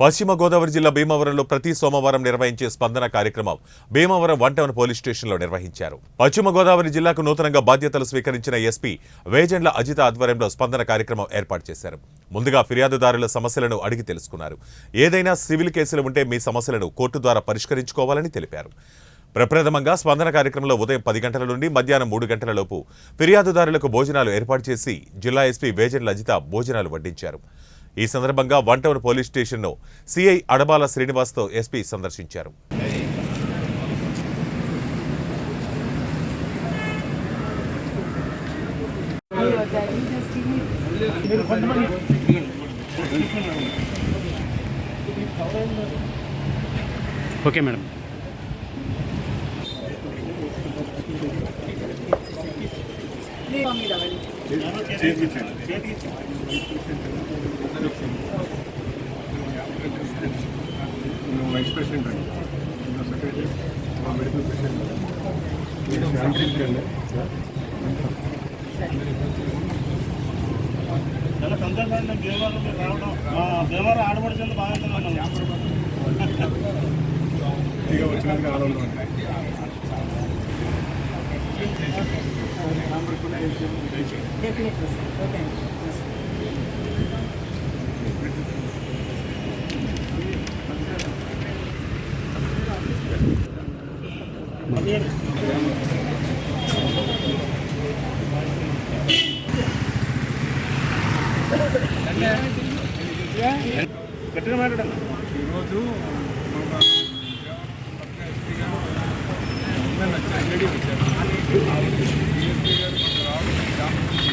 పశ్చిమ గోదావరి జిల్లా భీమవరంలో ప్రతి సోమవారం నిర్వహించే స్పందన కార్యక్రమం భీమవరం వన్ టౌన్ పోలీస్ స్టేషన్లో నిర్వహించారు. పశ్చిమ గోదావరి జిల్లాకు నూతనంగా బాధ్యతలు స్వీకరించిన ఎస్పీ వేజెండ్ల అజిత ఆధ్వర్యంలో స్పందన కార్యక్రమం ఏర్పాటు చేశారు. ముందుగా ఫిర్యాదుదారుల సమస్యలను అడిగి తెలుసుకున్నారు. ఏదైనా సివిల్ కేసులు ఉంటే మీ సమస్యలను కోర్టు ద్వారా పరిష్కరించుకోవాలని తెలిపారు. ప్రప్రథమంగా స్పందన కార్యక్రమంలో ఉదయం పది గంటల నుండి మధ్యాహ్నం మూడు గంటల లోపు ఫిర్యాదుదారులకు భోజనాలు ఏర్పాటు చేసి జిల్లా ఎస్పీ వేజెండ్ల అజిత భోజనాలు వడ్డించారు. ఈ సందర్భంగా వన్ టౌన్ పోలీస్ స్టేషన్ను సిఐ అడబాల శ్రీనివాస్తో ఎస్పీ సందర్శించారు. Okay madam. నువ్వు వైస్ ప్రెసిడెంట్ అండి నువ్వు సెక్రటరీ మా మెడికల్ ప్రెసిడెంట్ మీరు శాంతికి అండి చాలా సంతోషంగా భీమవరం మీరు రావడం మా భీమవరం ఆడపడుతుంది బాగుంటుంది ఇక వచ్చినందుకు ఆనందం అండి గట్టిగా మాట్లాడండి ఈరోజు మన ఎస్పీ గారు నిన్న వచ్చారు లేడీ వచ్చారు డిఎస్పీ గారు మనకు రావడం గ్రామం నుంచి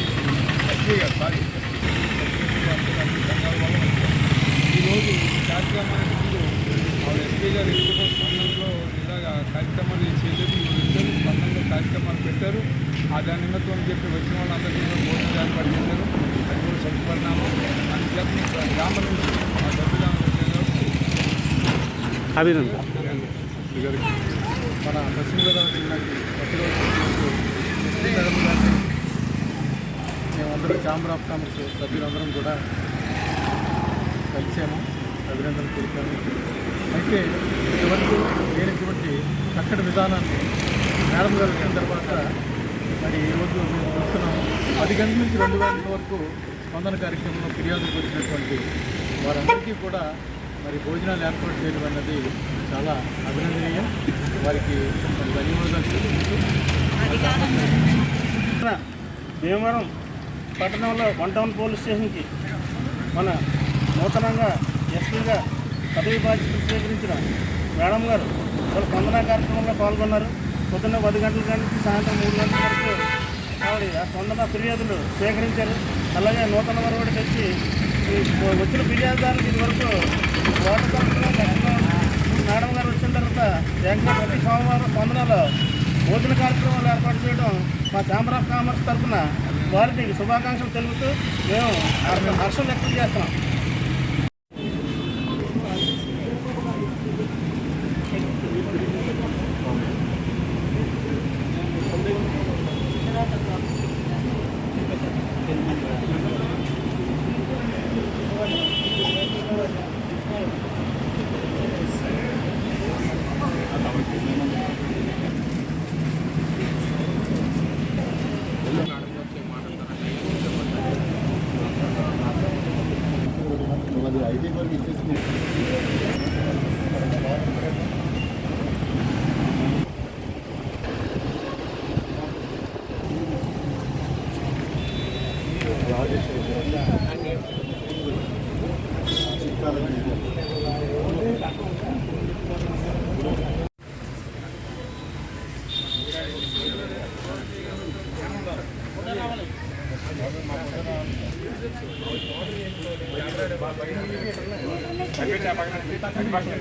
ఎస్పీ గారు సారీ ఈరోజు ఈ కార్యక్రమానికి ముందు గారు ఎక్కువ స్పందనలో ఇలాగా కార్యక్రమాలు చేయలేదు. ఇద్దరు స్పందనలో కార్యక్రమాలు పెట్టారు. ఆ దాని నిమిత్తం చెప్పి వచ్చిన వాళ్ళందరికీ కూడా భోజనం ఏర్పాటు చేశారు. అది కూడా సత్పరిణామం అని చెప్పి గ్రామం నుంచి ఆ వచ్చారు అభినందన్. మన పశ్చిమ గోదావరి జిల్లాకి ప్రతిరోజు మేమందరం ఛాంబర్ ఆఫ్ కామర్స్ సభ్యులందరం కూడా కలిసాము అభినందన తెలిపాము అయితే ఇంతవరకు లేనటువంటి చక్కటి విధానాన్ని మేడం గారు వచ్చిన తర్వాత మరి ఈరోజు మేము చూస్తున్నాం పది గంటల నుంచి రెండు గంటల వరకు స్పందన కార్యక్రమంలో ఫిర్యాదు వచ్చినటువంటి వారందరికీ కూడా మరి భోజనాలు ఏర్పాటు చేయడం అన్నది చాలా అభినందనీయం. వారికి ధన్యవాదాలు భీమవరం పట్టణంలో వన్ టౌన్ పోలీస్ స్టేషన్కి మన నూతనంగా ఎస్పీగా పదవి బాధ్యతలు స్వీకరించిన మేడం గారు వాళ్ళు స్పందన కార్యక్రమంలో పాల్గొన్నారు. పొద్దున్న పది గంటల నుంచి సాయంత్రం మూడు గంటల వరకు ఆవిడ ఆ స్పందన ఫిర్యాదులు స్వీకరించారు. అలాగే నూతన వరవడి తెచ్చి వచ్చిన ఫిర్యాదుదారులకు ఇదివరకు తరఫున మేడం గారు వచ్చిన తర్వాత వెంకట ప్రతి సోమవారం స్పందనలో భోజన కార్యక్రమాలు ఏర్పాటు చేయడం మా ఛాంబర్ ఆఫ్ కామర్స్ తరఫున వారికి శుభాకాంక్షలు తెలుపుతూ మేము హర్షం వ్యక్తం చేస్తున్నాం. పక్కన